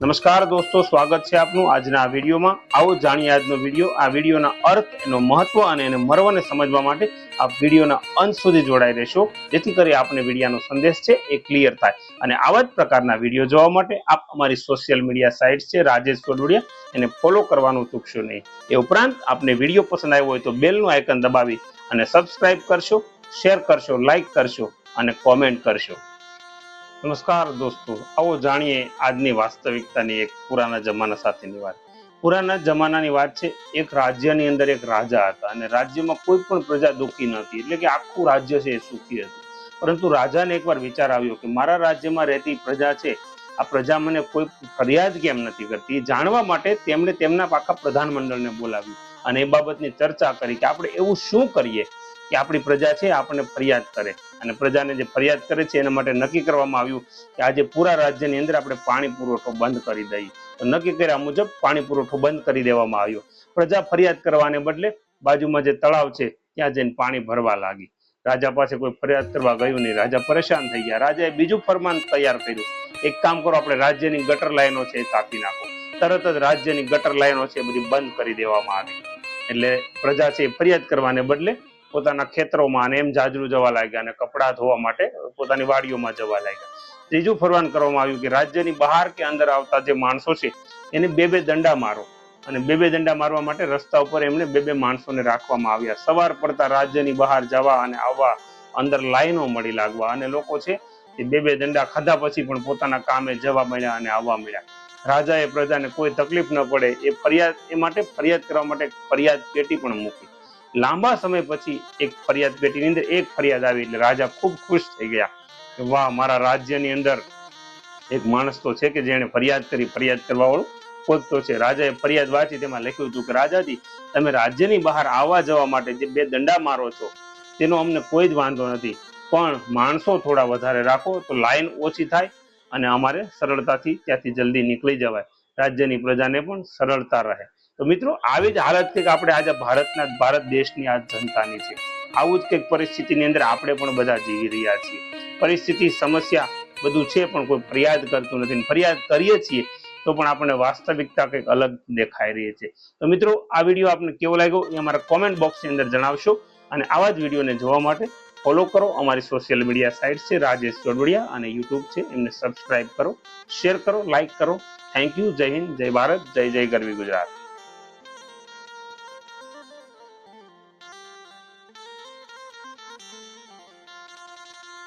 નમસ્કાર દોસ્તો, સ્વાગત છે આપનું આજના આ વિડીયોમાં. આવો જાણીએ આજનો વીડિયો. આ વિડીયોના અર્થ, એનો મહત્વ અને એને મર્મને સમજવા માટે આપ વિડીયોના અંત સુધી જોડાઈ રહેશો. જેથી કરી આપને વિડીયાનો સંદેશ છે એ ક્લિયર થાય. અને આવા જ પ્રકારના વીડિયો જોવા માટે આપ અમારી સોશિયલ મીડિયા સાઇટ છે, રાજેશ સોડુડિયા એને ફોલો કરવાનું ચૂકશો નહીં. એ ઉપરાંત, આપને વીડિયો પસંદ આવ્યો હોય તો બેલનું આઇકન દબાવી અને સબસ્ક્રાઇબ કરશો શેર કરશો લાઇક કરશો અને કોમેન્ટ કરશો. નમસ્કાર દોસ્તો, આવો જાણીએ આજની વાસ્તવિકતાની એક પુરાના જમાના સાથેની વાત. પુરાના જમાનાની વાત છે, એક રાજ્યની અંદર એક રાજા હતા અને રાજ્યમાં કોઈ પણ પ્રજા દુઃખી નહોતી એટલે કે આખું રાજ્ય છે એ સુખી હતું. પરંતુ રાજાને એકવાર વિચાર આવ્યો કે મારા રાજ્યમાં રહેતી પ્રજા છે, આ પ્રજા મને કોઈ ફરિયાદ કેમ નથી કરતી? જાણવા માટે તેમણે તેમના પાકા પ્રધાનમંડળને બોલાવ્યું અને એ બાબતની ચર્ચા કરી કે આપણે એવું શું કરીએ? કે આપણી પ્રજા છે, આપણને ફરિયાદ કરે. અને પ્રજાને જે ફરિયાદ કરે છે, એના માટે નક્કી કરવામાં આવ્યું કે આજે પૂરા રાજ્યની અંદર આપણે પાણી પુરવઠો બંધ કરી દઈએ. તો નક્કી કર્યા મુજબ પાણી પુરવઠો બંધ કરી દેવામાં આવ્યો. પ્રજા ફરિયાદ કરવાને બદલે બાજુમાં જે તળાવ છે, ત્યાં જઈને પાણી ભરવા લાગી. રાજા પાસે કોઈ ફરિયાદ કરવા ગયું નહીં. રાજા પરેશાન થઈ ગયા. રાજાએ બીજું ફરમાન તૈયાર કર્યું. એક કામ કરો, આપણે રાજ્યની ગટર લાઈનો છે એ કાપી નાખો. તરત જ રાજ્યની ગટર લાઈનો છે બધી બંધ કરી દેવામાં આવી. એટલે પ્રજા છે એ ફરિયાદ કરવાને બદલે પોતાના ખેતરોમાં અને એમ જાજરૂ જવા લાગ્યા અને કપડાં ધોવા માટે પોતાની વાડીઓમાં જવા લાગ્યા. ત્રીજું ફરમાન કરવામાં આવ્યું કે રાજ્યની બહાર કે અંદર આવતા જે માણસો છે, એને બે બે દંડા મારો. અને બે બે દંડા મારવા માટે રસ્તા ઉપર એમણે બે બે માણસોને રાખવામાં આવ્યા. સવાર પડતા રાજ્યની બહાર જવા અને આવવા અંદર લાઈનો મળી લાગવા અને લોકો છે એ બે બે દંડા ખાધા પછી પણ પોતાના કામે જવા મળ્યા અને આવવા મળ્યા. રાજાએ પ્રજાને કોઈ તકલીફ ન પડે, એ ફરિયાદ, એ માટે ફરિયાદ કરવા માટે ફરિયાદ પેટી પણ મૂકી. લાંબા સમય પછી એક ફરિયાદ પેટીની અંદર એક ફરિયાદ આવી એટલે રાજા ખૂબ ખુશ થઈ ગયા કે વાહ, મારા રાજ્યની અંદર એક માણસ તો છે કે જેણે ફરિયાદ કરી, ફરિયાદ કરવા વાળું કોઈક તો છે. રાજાએ ફરિયાદ વાંચી, તેમાં લખ્યું હતું કે, રાજાજી, તમે રાજ્યની બહાર આવવા જવા માટે જે બે દંડા મારો છો, તેનો અમને કોઈ જ વાંધો નથી. પણ માણસો થોડા વધારે રાખો, તો લાઈન ઓછી થાય અને અમારે સરળતાથી ત્યાંથી જલ્દી નીકળી જવાય. રાજ્યની પ્રજાને પણ સરળતા રહે. તો મિત્રો, આવી જ હાલત કંઈક આપણે આજે ભારતના, ભારત દેશની આ જનતાની છે. આવું જ કંઈક પરિસ્થિતિની અંદર આપણે પણ બધા જીવી રહ્યા છીએ. પરિસ્થિતિ, સમસ્યા બધું છે પણ કોઈ ફરિયાદ કરતું નથી. ફરિયાદ કરીએ છીએ તો પણ આપણને વાસ્તવિકતા કંઈક અલગ દેખાઈ રહી છે. તો મિત્રો, આ વીડિયો આપને કેવો લાગ્યો એ અમારા કોમેન્ટ બોક્સની અંદર જણાવશો. અને આવા જ વિડીયોને જોવા માટે ફોલો કરો. અમારી સોશિયલ મીડિયા સાઇટ છે રાજેશ જોડવડિયા અને યુટ્યુબ છે. એમને સબસ્ક્રાઇબ કરો શેર કરો લાઇક કરો. થેન્ક યુ જય હિન્દ, જય ભારત, જય જય ગરવી ગુજરાત.